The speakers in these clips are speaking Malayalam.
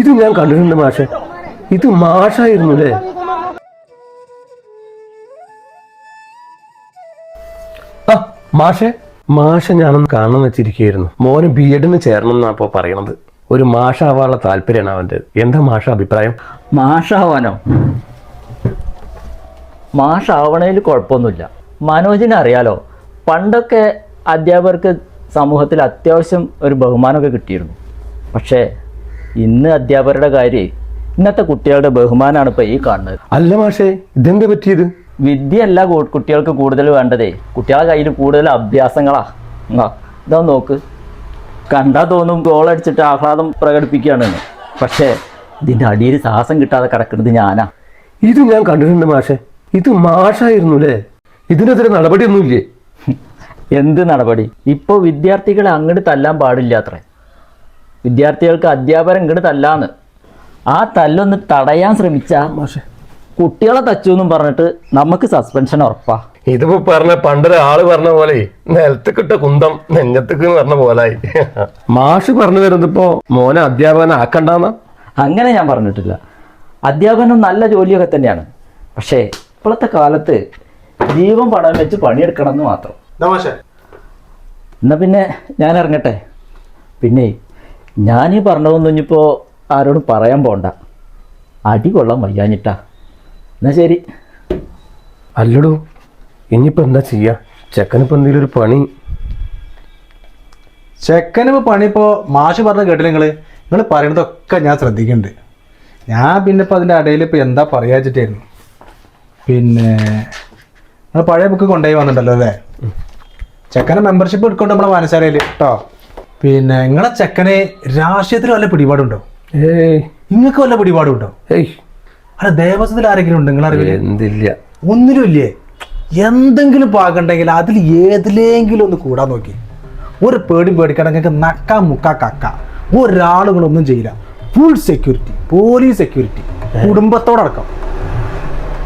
ഇത് ഞാൻ കണ്ടിട്ടുണ്ട് മാഷെ. ഇത് മാഷായിരുന്നു അല്ലേ ആ മാഷെ. മാഷെ ഞാനൊന്ന് കാണാൻ വെച്ചിരിക്കുകയായിരുന്നു. മോന് ബി എഡിന് ചേരണം എന്നാ പറയണത്. ഒരു മാഷ ആവാനുള്ള താല്പര്യമാണ് അവന്റെ. എന്താ മാഷ അഭിപ്രായം? മാഷാവാനോ? മാഷാവണേൽ കുഴപ്പമൊന്നുമില്ല. മനോജിനെ അറിയാലോ പണ്ടൊക്കെ അധ്യാപകർക്ക് സമൂഹത്തിൽ അത്യാവശ്യം ഒരു ബഹുമാനമൊക്കെ കിട്ടിയിരുന്നു. പക്ഷേ ഇന്ന് അധ്യാപകരുടെ കാര്യം ഇന്നത്തെ കുട്ടികളുടെ ബഹുമാനമാണ് ഇപ്പോൾ ഈ കാണുന്നത്. അല്ല മാഷേ ഇതെന്ത് പറ്റിയത്? വിദ്യയല്ല അല്ല കുട്ടികൾക്ക് കൂടുതൽ വേണ്ടതേ. കുട്ടികളുടെ കയ്യിൽ കൂടുതൽ അഭ്യാസങ്ങളാ. ഇതാ നോക്ക്. കണ്ടാ തോന്നും ഗോൾ അടിച്ചിട്ട് ആഹ്ലാദം പ്രകടിപ്പിക്കുകയാണ്. പക്ഷേ ഇതിന്റെ അടിയിൽ സാഹസം കിട്ടാതെ കിടക്കുന്നത് ഞാനാ. ഇത് ഞാൻ കണ്ടിട്ടുണ്ട് മാഷെ. ഇത് മാഷായിരുന്നു അല്ലേ? ഇതിനെതിരെ നടപടിയൊന്നുമില്ലേ? എന്ത് നടപടി? ഇപ്പോൾ വിദ്യാർത്ഥികളെ അങ്ങോട്ട് തല്ലാൻ പാടില്ല അത്രേ. വിദ്യാർത്ഥികൾക്ക് അധ്യാപകൻ ഇങ്ങോട്ട് തല്ലാന്ന്. ആ തല്ലൊന്ന് തടയാൻ ശ്രമിച്ച കുട്ടികളെ തച്ചു എന്നും പറഞ്ഞിട്ട് നമുക്ക് സസ്പെൻഷൻ ഉറപ്പാ. ഇതിപ്പോ പറഞ്ഞ പണ്ടൊരു ആൾ പറഞ്ഞ പോലെ നിലത്ത് കിട്ട കുന്തം നെഞ്ഞത്തേക്ക് പറഞ്ഞ പോലായി. മാഷ് പറഞ്ഞു വരുന്നപ്പോ മോനെ അധ്യാപകനെ ആക്കണ്ടെന്ന? അങ്ങനെ ഞാൻ പറഞ്ഞിട്ടില്ല. അധ്യാപനം നല്ല ജോലിയൊക്കെ തന്നെയാണ്. പക്ഷേ ഇപ്പോഴത്തെ കാലത്ത് ജീവൻ പടം വെച്ച് പണിയെടുക്കണം എന്ന് മാത്രം എന്നാ പിന്നെ ഞാൻ ഇറങ്ങട്ടെ? പിന്നെ ഞാൻ ഈ പറഞ്ഞതൊന്നും ഇനിയിപ്പോൾ ആരോടും പറയാൻ പോണ്ട. അടി കൊള്ളാൻ വയ്യാഞ്ഞിട്ടാ. എന്നാ ശരി. അല്ലടോ ഇനിയിപ്പോൾ എന്താ ചെയ്യാ? ചെക്കനിപ്പോൾ എന്തെങ്കിലും ഒരു പണി. ചെക്കനിപ്പോൾ പണിയിപ്പോൾ മാഷ് പറഞ്ഞ കേട്ടില്ല നിങ്ങൾ നിങ്ങൾ പറയണതൊക്കെ ഞാൻ ശ്രദ്ധിക്കുന്നുണ്ട് ഞാൻ പിന്നെ ഇപ്പോൾ അതിന്റെ ഇടയിൽ ഇപ്പോൾ എന്താ പറയാ വെച്ചിട്ടായിരുന്നു. പിന്നെ നിങ്ങൾ പഴയ ബുക്ക് കൊണ്ടുപോയി വന്നിട്ടുണ്ടല്ലോ അല്ലേ? ചെക്കനെ മെമ്പർഷിപ്പ് എടുക്കൊണ്ട് നമ്മളെ മനസ്സറിയില്ല കേട്ടോ പിന്നെ നിങ്ങളെ ചെക്കനെ രാഷ്ട്രീയത്തിൽ വല്ല പിടിപാടുണ്ടോ? ഏയ്. നിങ്ങൾക്ക് വല്ല പിടിപാടുണ്ടോ? ഏയ്. അല്ല ദേവസ്വത്തിൽ ആരെങ്കിലും ഉണ്ട് നിങ്ങളറിവില്ല എന്തില്ല. ഒന്നിലുമില്ലേ എന്തെങ്കിലും പാകണ്ടെങ്കിൽ അതിൽ ഏതിലെങ്കിലും ഒന്ന് കൂടാൻ നോക്കി. ഒരു പേടി പേടിക്കണം നിങ്ങൾക്ക് നക്ക മുക്ക കക്ക. ഒരാളുകളൊന്നും ചെയ്യില്ല. ഫുൾ സെക്യൂരിറ്റി പോലീസ് സെക്യൂരിറ്റി കുടുംബത്തോടക്കം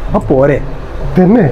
അപ്പൊ പോരെ. തന്നെ?